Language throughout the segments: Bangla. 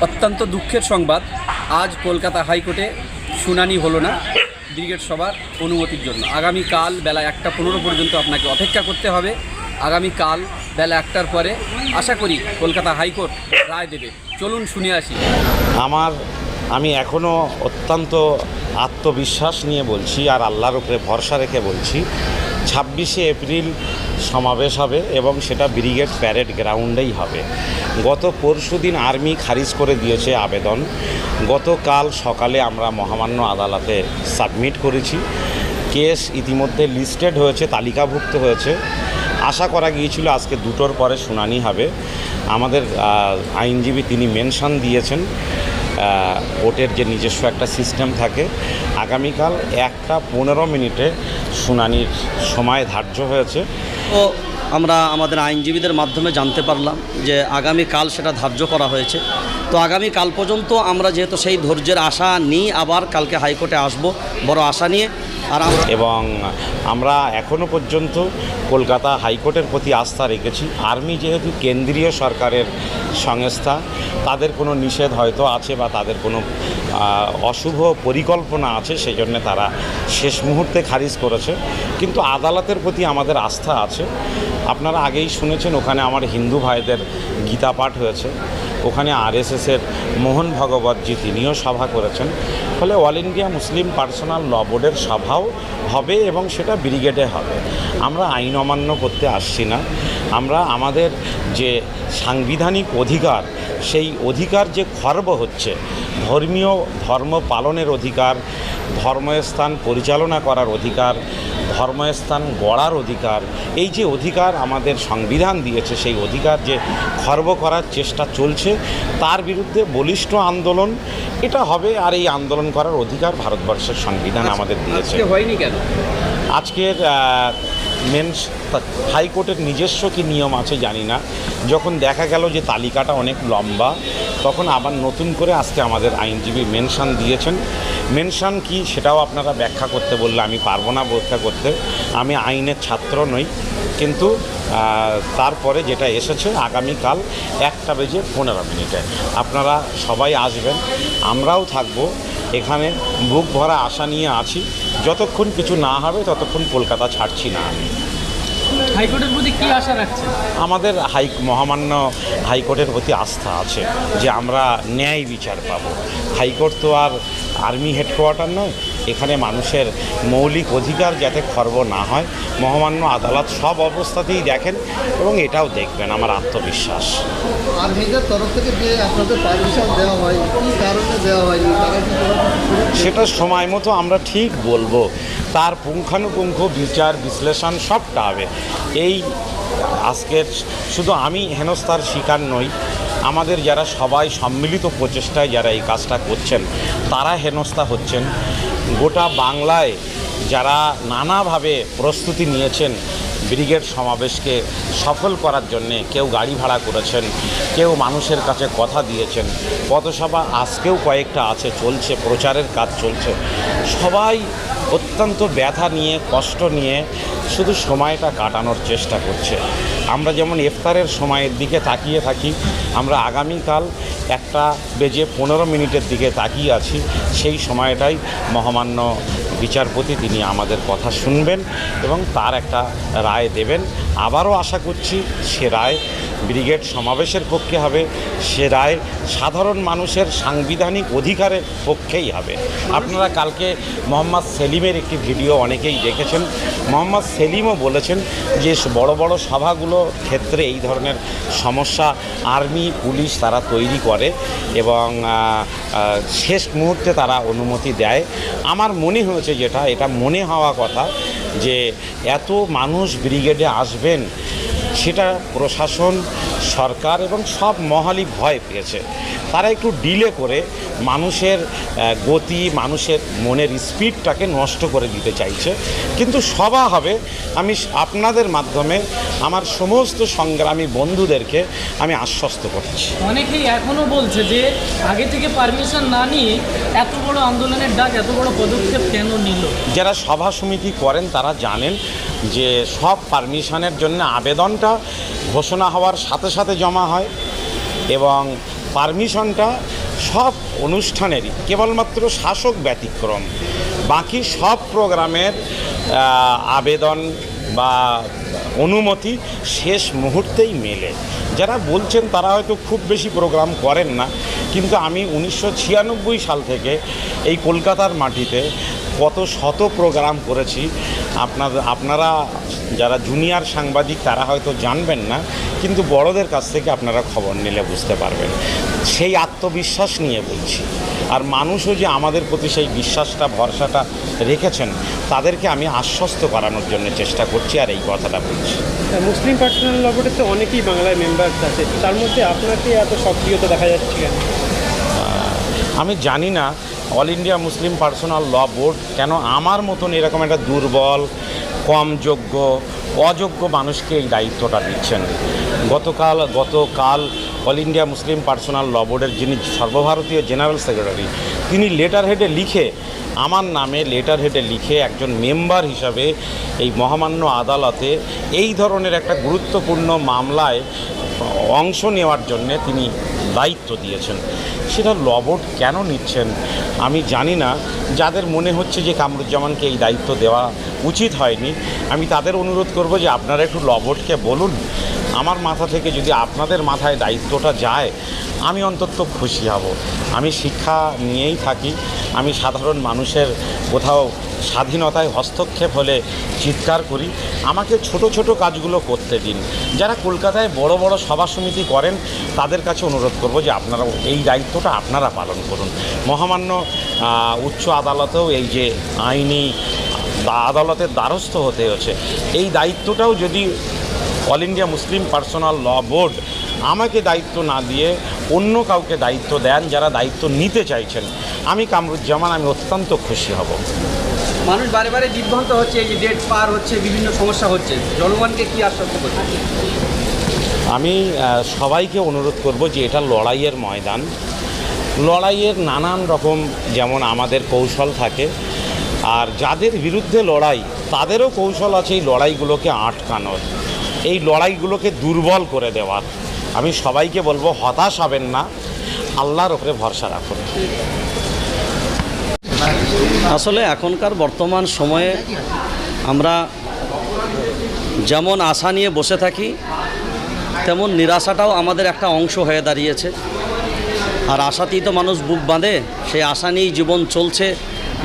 অত্যন্ত দুঃখের সংবাদ, আজ কলকাতা হাইকোর্টে শুনানি হলো না। ব্রিগেড সভার অনুমতির জন্য। আগামীকাল বেলা একটা পনেরো পর্যন্ত আপনাকে অপেক্ষা করতে হবে। আগামীকাল বেলা একটার পরে আশা করি কলকাতা হাইকোর্ট রায় দেবে। চলুন শুনে আসি। আমার আমি এখনও অত্যন্ত আত্মবিশ্বাস নিয়ে বলছি আর আল্লাহর উপরে ভরসা রেখে বলছি, ছাব্বিশে এপ্রিল সমাবেশ হবে এবং সেটা ব্রিগেড প্যারেড গ্রাউন্ডেই হবে। গত পরশু দিন আর্মি খারিজ করে দিয়েছে আবেদন। গতকাল সকালে আমরা মহামান্য আদালতে সাবমিট করেছি। কেস ইতিমধ্যে লিস্টেড হয়েছে, তালিকাভুক্ত হয়েছে। আশা করা গিয়েছিল আজকে দুটোর পরে শুনানি হবে। আমাদের আইনজীবী তিনি মেনশন দিয়েছেন। কোর্টের যে নিজস্ব একটা সিস্টেম থাকে, আগামীকাল একটা পনেরো মিনিটে শুনানির সময় ধার্য হয়েছে। ও আমরা আমাদের আইনজীবীদের মাধ্যমে জানতে পারলাম যে আগামীকাল সেটা ধার্য করা হয়েছে। তো আগামী কাল পর্যন্ত আমরা যেহেতু সেই ধৈর্যের আশা নিই, আবার কালকে হাইকোর্টে আসব, বড় আশা নিয়ে। আর এবং আমরা এখনও পর্যন্ত কলকাতা হাইকোর্টের প্রতি আস্থা রেখেছি। আর্মি যেহেতু কেন্দ্রীয় সরকারের সংস্থা, তাদের কোনো নিষেধ হয়তো আছে বা তাদের কোনো অশুভ পরিকল্পনা আছে সেই জন্য তারা শেষ মুহূর্তে খারিজ করেছে। কিন্তু আদালতের প্রতি আমাদের আস্থা আছে। আপনারা আগেই শুনেছেন, ওখানে আমার হিন্দু ভাইদের গীতা পাঠ হয়েছে। ওখানে আরএসএসের মোহন ভগবতজি তিনিও সভা করেছেন। ফলে All India Muslim Personal Law বোর্ডের সভাও হবে এবং সেটা ব্রিগেডে হবে। আমরা আইন অমান্য করতে আসছি না। আমরা আমাদের যে সাংবিধানিক অধিকার, সেই অধিকার যে খর্ব হচ্ছে, ধর্মীয় ধর্ম পালনের অধিকার, ধর্মস্থান পরিচালনা করার অধিকার ধর্মস্থান গড়ার অধিকার। এই যে অধিকার আমাদের সংবিধান দিয়েছে সেই অধিকার যে খর্ব করার চেষ্টা চলছে তার বিরুদ্ধে বলিষ্ঠ আন্দোলন এটা হবে আর এই আন্দোলন করার অধিকার ভারতবর্ষের সংবিধান আমাদের দিয়েছে। হয়নি কেন? আজকের মেন হাইকোর্টের নিজস্ব কি নিয়ম আছে জানি না। যখন দেখা গেল যে তালিকাটা অনেক লম্বা, তখন আবার নতুন করে আজকে আমাদের আইনজীবী মেনশান দিয়েছেন। মেনশান কি সেটাও আপনারা ব্যাখ্যা করতে বললে আমি পারব না ব্যাখ্যা করতে। আমি আইনের ছাত্র নই, কিন্তু তারপরে যেটা এসেছে আগামীকাল একটা বেজে পনেরো মিনিটে। আপনারা সবাই আসবেন, আমরাও থাকব। এখানে বুক ভরা আশা নিয়ে আছি। যতক্ষণ কিছু না হবে, ততক্ষণ কলকাতা ছাড়ছি না আমি। হাইকোর্টের প্রতি কি আশা রাখছেন? আমাদের হাই মহামান্য হাইকোর্টের প্রতি আস্থা আছে যে আমরা ন্যায় বিচার পাব। হাইকোর্ট তো আর আর্মি হেডকোয়ার্টার নয় এখানে মানুষের মৌলিক অধিকার যাতে খর্ব না হয় মহামান্য আদালত সব অবস্থাতেই দেখেন এবং এটাও দেখবেন আমার আত্মবিশ্বাস। আর্মিদের তরফ থেকে যে আপনাদের পারমিশন দেওয়া হয় কী কারণে দেওয়া হয়নি তারা কি কোনো কিছু শুনেছে? সেটা সময় মতো আমরা ঠিক বলব। তার পুঙ্খানুপুঙ্খ বিচার, বিশ্লেষণ সবটা হবে। এই আজকের শুধু আমি হেনস্থার শিকার নই, আমাদের যারা সবাই সম্মিলিত প্রচেষ্টায় যারা এই কাজটা করছেন, তারা হেনস্থা হচ্ছেন। গোটা বাংলায় যারা নানাভাবে প্রস্তুতি নিয়েছেন, ব্রিগেড সমাবেশকে সফল করার জন্যে কেউ গাড়ি ভাড়া করেছেন, কেউ মানুষের কাছে কথা দিয়েছেন, পথসভা আজকেও কয়েকটা আছে, চলছে, প্রচারের কাজ চলছে। সবাই অত্যন্ত ব্যথা নিয়ে, কষ্ট নিয়ে শুধু সময়টা কাটানোর চেষ্টা করছে। আমরা যেমন ইফতারের সময়ের দিকে তাকিয়ে থাকি, আমরা আগামীকাল একটা বেজে পনেরো মিনিটের দিকে তাকিয়ে আছি, সেই সময়টাই মহামান্য বিচারপতি তিনি আমাদের কথা শুনবেন এবং তার একটা রায় দেবেন। আবারও আশা করছি সে রায় ব্রিগেড সমাবেশের পক্ষে হবে, সে রায় সাধারণ মানুষের সাংবিধানিক অধিকারের পক্ষেই হবে। আপনারা কালকে মোহাম্মদ সেলিমের একটি ভিডিও অনেকেই দেখেছেন। মোহাম্মদ সেলিমও বলেছেন যে, বড় বড় সভাগুলো ক্ষেত্রে এই ধরনের সমস্যা আর্মি, পুলিশ তারা তৈরি করে এবং শেষ মুহূর্তে তারা অনুমতি দেয়। আমার মনে হয়েছে যেটা, এটা মনে হওয়া কথা যে, এত মানুষ ব্রিগেডে আসবেন, সেটা প্রশাসন, সরকার এবং সব মহলই ভয় পেয়েছে। তারা একটু ডিলে করে মানুষের গতি মানুষের মনের স্পিডটাকে নষ্ট করে দিতে চাইছে। কিন্তু সভা হবে। আমি আপনাদের মাধ্যমে আমার সমস্ত সংগ্রামী বন্ধুদেরকে আমি আশ্বস্ত করছি। অনেকেই এখনও বলছে যে আগে থেকে পারমিশন না নিয়ে এত বড় আন্দোলনের ডাক এত বড় পদক্ষেপ কেন নিল? যারা সভা সমিতি করেন তারা জানেন যে সব পারমিশনের জন্য আবেদনটা ঘোষণা হওয়ার সাথে সাথে জমা হয় এবং পারমিশনটা সব অনুষ্ঠানেরই, কেবলমাত্র শাসক ব্যতিক্রম। বাকি সব প্রোগ্রামের আবেদন বা অনুমতি শেষ মুহূর্তেই মেলে। যারা বলছেন তারা হয়তো খুব বেশি প্রোগ্রাম করেন না, কিন্তু আমি উনিশশো ছিয়ানব্বই সাল থেকে এই কলকাতার মাটিতে কত শত প্রোগ্রাম করেছি। আপনাদের আপনারা যারা জুনিয়র সাংবাদিক তারা হয়তো জানবেন না কিন্তু বড়দের কাছ থেকে আপনারা খবর নিলে বুঝতে পারবেন। সেই আত্মবিশ্বাস নিয়ে বলছি। আর মানুষও যে আমাদের প্রতি সেই বিশ্বাসটা ভরসাটা রেখেছেন তাদেরকে আমি আশ্বস্ত করানোর জন্য চেষ্টা করছি আর এই কথাটা বলছি। মুসলিম পার্সোনাল ল বোর্ডে তো অনেকেই বাংলায় মেম্বার আছে। তার মধ্যে আপনাকে এত সক্রিয়তা দেখা যাচ্ছে কেন? আমি জানি না All India Muslim Personal Law Board কেন আমার মতন এরকম একটা দুর্বল কম যোগ্য অযোগ্য মানুষকে এই দায়িত্বটা দিচ্ছেন। গতকাল গতকাল All India Muslim Personal Law বোর্ডের যিনি সর্বভারতীয় জেনারেল সেক্রেটারি, তিনি লেটার হেডে লিখে, আমার নামে লেটার হেডে লিখে একজন মেম্বার হিসাবে এই মহামান্য আদালতে এই ধরনের একটা গুরুত্বপূর্ণ মামলায় অংশ নেওয়ার জন্যে তিনি দায়িত্ব দিয়েছেন। সেটা লবট কেন নিচ্ছেন? আমি জানি না। যাদের মনে হচ্ছে যে কামরুজ্জামানকে এই দায়িত্ব দেওয়া উচিত হয়নি, আমি তাদের অনুরোধ করব যে আপনারা একটু লবটকে বলুন। আমার মাথা থেকে যদি আপনাদের মাথায় দায়িত্বটা যায়, আমি অন্তত খুশি হব। আমি শিক্ষা নিয়েই থাকি। আমি সাধারণ মানুষের কোথাও স্বাধীনতায় হস্তক্ষেপ হলে চিৎকার করি। আমাকে ছোট ছোট কাজগুলো করতে দিন। যারা কলকাতায় বড় বড় সভা সমিতি করেন, তাদের কাছে অনুরোধ করব যে আপনারা এই দায়িত্বটা আপনারা পালন করুন। মহামান্য উচ্চ আদালতেও এই যে আইনি আদালতের দ্বারস্থ হতে হচ্ছে, এই দায়িত্বটাও যদি All India Muslim Personal Law Board আমাকে দায়িত্ব না দিয়ে অন্য কাউকে দায়িত্ব দেন যারা দায়িত্ব নিতে চাইছেন। আমি কামরুজ্জামান আমি অত্যন্ত খুশি হব। মানুষ বারে বারে বিভ্রান্ত হচ্ছে এই যে ডেট পার হচ্ছে বিভিন্ন সমস্যা হচ্ছে। জনগণকে কি আশ্বস্ত করছে আমি সবাইকে অনুরোধ করব যে এটা লড়াইয়ের ময়দান। লড়াইয়ের নানান রকম যেমন আমাদের কৌশল থাকে আর যাদের বিরুদ্ধে লড়াই তাদেরও কৌশল আছে এই লড়াইগুলোকে আটকানোর। এই লড়াইগুলোকে দুর্বল করে দেওয়ার। আমি সবাইকে বলব, হতাশ হবেন না। আল্লাহর ওপরে ভরসা রাখুন। আসলে এখনকার বর্তমান সময়ে আমরা যেমন আশা নিয়ে বসে থাকি, তেমন নিরাশাটাও আমাদের একটা অংশ হয়ে দাঁড়িয়েছে। আর আশাতেই তো মানুষ বুক বাঁধে, সেই আশা নিয়েই জীবন চলছে।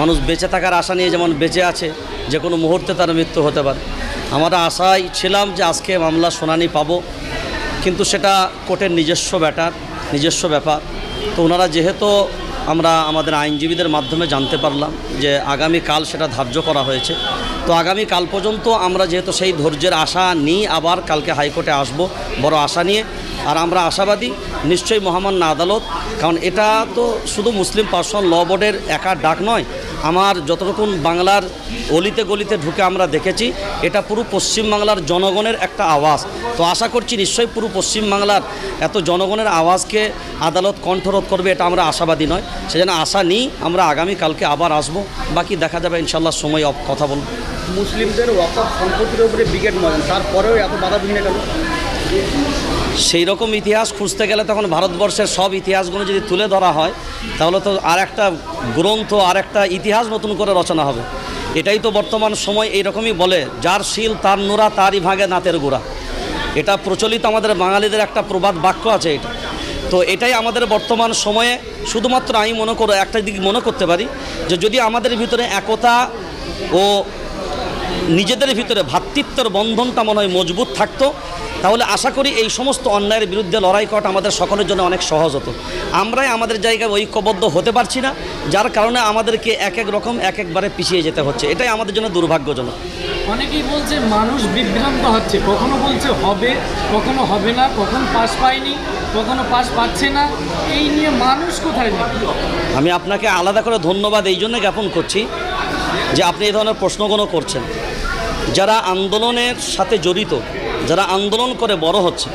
মানুষ বেঁচে থাকার আশা নিয়ে যেমন বেঁচে আছে, যে কোনো মুহূর্তে তার মৃত্যু হতে পারে। আমরা আশায় ছিলাম যে আজকে মামলা শুনানি পাবো, কিন্তু সেটা কোর্টের নিজস্ব ব্যাটার, নিজস্ব ব্যাপার। তো ওনারা যেহেতু আমরা আমাদের আইনজীবীদের মাধ্যমে জানতে পারলাম যে আগামী কাল সেটা ধার্য করা হয়েছে। তো আগামী কাল পর্যন্ত আমরা যেহেতু সেই ধৈর্যের আশা নিই, আবার কালকে হাইকোর্টে আসব, বড় আশা নিয়ে। আর আমরা আশাবাদী, নিশ্চয়ই মহামান্য আদালত, কারণ এটা তো শুধু মুসলিম পার্সোনাল ল বোর্ডের একা ডাক নয় আমার যতটুকুন বাংলার অলিতে গলিতে ঢুকে আমরা দেখেছি, এটা পুরো পশ্চিমবাংলার জনগণের একটা আওয়াজ। তো আশা করছি নিশ্চয়ই পুরো পশ্চিমবাংলার এত জনগণের আওয়াজকে আদালত কণ্ঠরোধ করবে, এটা আমরা আশাবাদী নয়। সেজন্য আশা নিই আমরা আগামী কালকে আবার আসব। বাকি দেখা যাবে, ইনশাল্লাহ সময় কথা বলব। মুসলিমদের ওয়াকফ সম্পত্তির উপরে ব্রিগেড মজেন তারপরেও এত বাধা বিঘ্ন কেন? সেই রকম ইতিহাস খুঁজতে গেলে তখন ভারতবর্ষের সব ইতিহাসগুলো যদি তুলে ধরা হয়, তাহলে তো আর একটা গ্রন্থ, আর একটা ইতিহাস নতুন করে রচনা হবে। এটাই তো বর্তমান সময় এইরকমই বলে, যার শিল, তার নোরা তারই ভাগে নাতের গোড়া। এটা প্রচলিত আমাদের বাঙালিদের একটা প্রবাদ বাক্য আছে এটা। তো এটাই আমাদের বর্তমান সময়ে শুধুমাত্র আমি মনে করো, একটা দিক মনে করতে পারি, যে যদি আমাদের ভিতরে একতা ও নিজেদের ভিতরে ভ্রাতৃত্বের বন্ধনটা মনে হয় মজবুত থাকতো তাহলে আশা করি এই সমস্ত অন্যায়ের বিরুদ্ধে লড়াই করাটা আমাদের সকলের জন্য অনেক সহজ হতো। আমরাই আমাদের জায়গায় ঐক্যবদ্ধ হতে পারছি না যার কারণে আমাদেরকে এক এক রকম এক একবারে পিছিয়ে যেতে হচ্ছে। এটাই আমাদের জন্য দুর্ভাগ্যজনক। অনেকেই বলছে মানুষ বিভ্রান্ত হচ্ছে। কখনো বলছে হবে কখনো হবে না কখন পাস পায়নি কখনো পাস পাচ্ছে না। এই নিয়ে মানুষ কোথায় আমি আপনাকে আলাদা করে ধন্যবাদ এই জন্য জ্ঞাপন করছি যে আপনি এই ধরনের প্রশ্নগুলো করছেন। যারা আন্দোলনের সাথে জড়িত যারা আন্দোলন করে বড় হচ্ছে,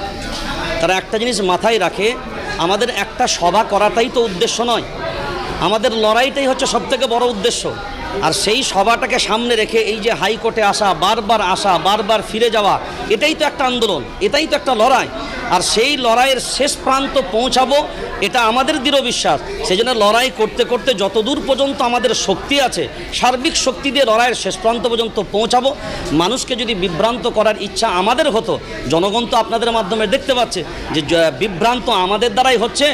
তারা একটা জিনিস মাথায় রাখে, আমাদের একটা সভা করাটাই তো উদ্দেশ্য নয়। আমাদের লড়াইটাই হচ্ছে সবথেকে বড় উদ্দেশ্য। আর সেই সভাটাকে সামনে রেখে এই যে হাইকোর্টে আসা, বারবার আসা, বারবার ফিরে যাওয়া, এটাই তো একটা আন্দোলন, এটাই তো একটা লড়াই। আর সেই লড়াইয়ের শেষ প্রান্ত পৌঁছাবো, এটা আমাদের দৃঢ় বিশ্বাস। সেই জন্য লড়াই করতে করতে যতদূর পর্যন্ত আমাদের শক্তি আছে, সার্বিক শক্তি দিয়ে লড়াইয়ের শেষ প্রান্ত পর্যন্ত পৌঁছাবো। মানুষকে যদি বিভ্রান্ত করার ইচ্ছা আমাদের হতো, জনগণ তো আপনাদের মাধ্যমে দেখতে পাচ্ছে যে, বিভ্রান্ত আমাদের দ্বারাই হচ্ছে।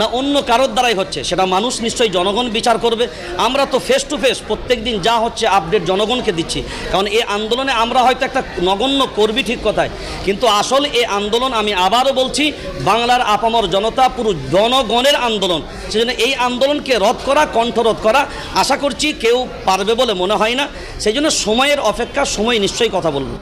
না অন্য কারোর দ্বারাই হচ্ছে, সেটা মানুষ নিশ্চয়ই জনগণ বিচার করবে। আমরা তো ফেস টু ফেস প্রত্যেক দিন যা হচ্ছে আপডেট জনগণকে দিচ্ছি। কারণ এই আন্দোলনে আমরা হয়তো একটা নগণ্য করবি ঠিক কথায়, কিন্তু আসল এই আন্দোলন আমি আবারও বলছি, বাংলার আপামর জনতা পুরো জনগণের আন্দোলন। সেজন্য এই আন্দোলনকে রদ করা, কণ্ঠরোধ করা, আশা করছি কেউ পারবে বলে মনে হয় না। সেই জন্য সময়ের অপেক্ষা, সময় নিশ্চয়ই কথা বলব।